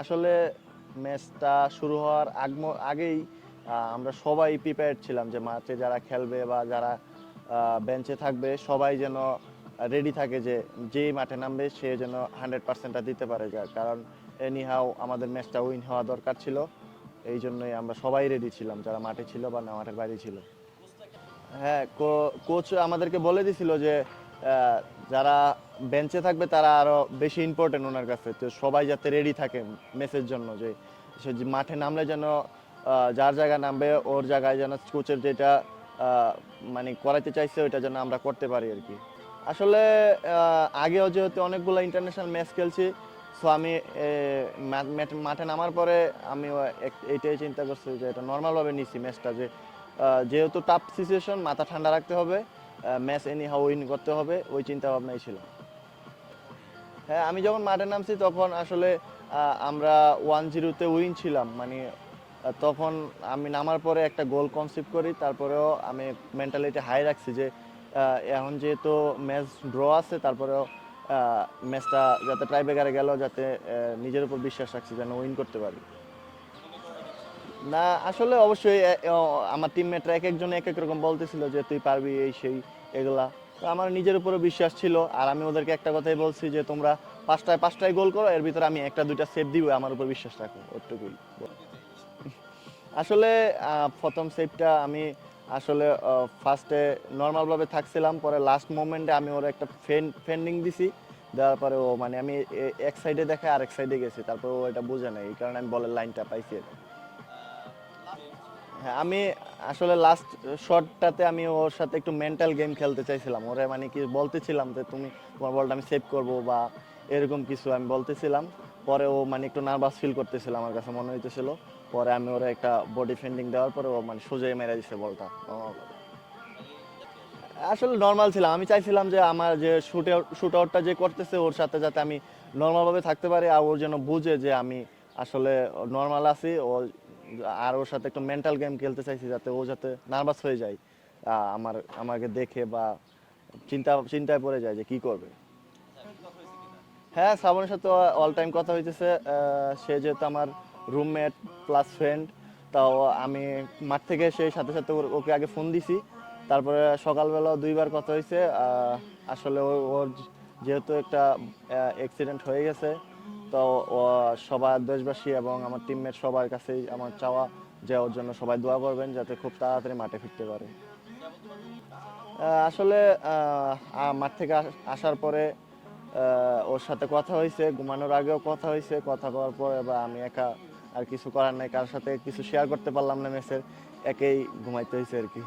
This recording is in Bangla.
আসলে ম্যাচটা শুরু হওয়ার আগ আগেই আমরা সবাই প্রিপেয়ার ছিলাম যে মাঠে যারা খেলবে বা যারা বেঞ্চে থাকবে, সবাই যেন রেডি থাকে যে যেই মাঠে নামবে সে যেন হান্ড্রেড পার্সেন্টটা দিতে পারে কারণ এনি হাও আমাদের ম্যাচটা উইন হওয়া দরকার ছিল। এই জন্যই আমরা সবাই রেডি ছিলাম, যারা মাঠে ছিল বা না মাঠের বাইরে ছিল। হ্যাঁ কোচ আমাদেরকে বলে দিছিল যে যারা বেঞ্চে থাকবে, তারা আরও বেশি ইম্পর্টেন্ট ওনার কাছে তো সবাই যাতে রেডি থাকে ম্যাচের জন্য, যে সে মাঠে নামলে যেন যার জায়গায় নামবে, ওর জায়গায় যেন কোচের যেটা মানে করাইতে চাইছে, ওইটা যেন আমরা করতে পারি আর কি। আসলে আগেও যেহেতু অনেকগুলো ইন্টারন্যাশনাল ম্যাচ খেলছি সো আমি মাঠে নামার পরে আমি এইটাই চিন্তা করছি যে এটা নর্মালভাবে নিছি ম্যাচটা যে যেহেতু টাফ সিচুয়েশন মাথা ঠান্ডা রাখতে হবে। ম্যাচ এনি হাউ উইন করতে হবে, ওই চিন্তা ভাবনাই ছিল। হ্যাঁ আমি যখন মাঠে নামছি তখন আসলে আমরা ওয়ান জিরোতে উইন ছিলাম। মানে তখন আমি নামার পরে একটা গোল কনসিভ করি, তারপরেও আমি মেন্টালিটি হাই রাখছি যে এখন যেহেতু ম্যাচ ড্র আছে, তারপরেও ম্যাচটা যাতে ট্রাইবেকারে গেল, যাতে নিজের উপর বিশ্বাস রাখছি, যেন উইন করতে পারি। না, আসলে অবশ্যই আমার টিমমেটরা এক একজন এক এক রকম বলতেছিল যে, তুই পারবি এই সেই এগুলা। তো আমার নিজের উপরে বিশ্বাস ছিল, আর আমি ওদেরকে একটা কথাই বলছি যে, তোমরা পাঁচটায় পাঁচটায় গোল করো, এর ভিতরে আমি একটা দুইটা সেভ দিব, আমার উপর বিশ্বাস রাখো। ওটুকুই আসলে প্রথম সেভটা আমি আসলে ফার্স্টে নর্মালভাবে থাকছিলাম, পরে লাস্ট মোমেন্টে আমি ওর একটা ফেন ফেন্ডিং দিছি, দেওয়ার পরে ও মানে আমি এক সাইডে দেখে আরেক সাইডে গেছি, তারপর ও এটা বুঝে নাই, এই কারণে আমি বলের লাইনটা পাইছি। হ্যাঁ আমি আসলে লাস্ট শটটাতে আমি ওর সাথে একটু মেন্টাল গেম খেলতে চাইছিলাম। ওরে মানে কি বলতেছিলাম যে, তুমি তোমার বলটা আমি সেভ করব বা এরকম কিছু আমি বলতেছিলাম। পরে ও মানে একটু নার্ভাস ফিল করতেছিল আমার কাছে, মনে হইতেছিল। পরে আমি ওরা একটা বডি ফেন্ডিং দেওয়ার পরে ও মানে সোজাই মেরে দিছে বলটা। আসলে নর্মাল ছিলাম। আমি চাইছিলাম যে আমার যে শুট শুট আউটটা যে করতেছে ওর সাথে যাতে আমি নর্মালভাবে থাকতে পারি আর ওর যেন বুঝে যে আমি আসলে নর্মাল আছি। ও আর ওর সাথে একটু মেন্টাল গেম খেলতে চাইছি যাতে ও যাতে নার্ভাস হয়ে যায় আমার, আমাকে দেখে বা চিন্তা, চিন্তায় পড়ে যায় যে কি করবে। হ্যাঁ শ্রাবণের সাথে অল টাইম কথা হইতেছে সে যেহেতু আমার রুমমেট প্লাস ফ্রেন্ড তাও আমি মাঠ থেকে সেই সাথে সাথে ওকে আগে ফোন দিছি, তারপরে সকালবেলা দুইবার কথা হয়েছে আসলে ওর যেহেতু একটা অ্যাক্সিডেন্ট হয়ে গেছে তো সবার দেশবাসী এবং আমার টিমমেট সবার কাছেই আমার চাওয়া যে ওর জন্য সবাই দোয়া করবেন যাতে খুব তাড়াতাড়ি মাঠে ফিরতে পারে। আসলে মাঠ থেকে আসার পরে ওর সাথে কথা হয়েছে, ঘুমানোর আগেও কথা হয়েছে, কথা কওয়ার পরে বা আমি একা আর কিছু করার নাই কার সাথে কিছু শেয়ার করতে পারলাম না মেসের একেই ঘুমাইতে হয়েছে আর কি।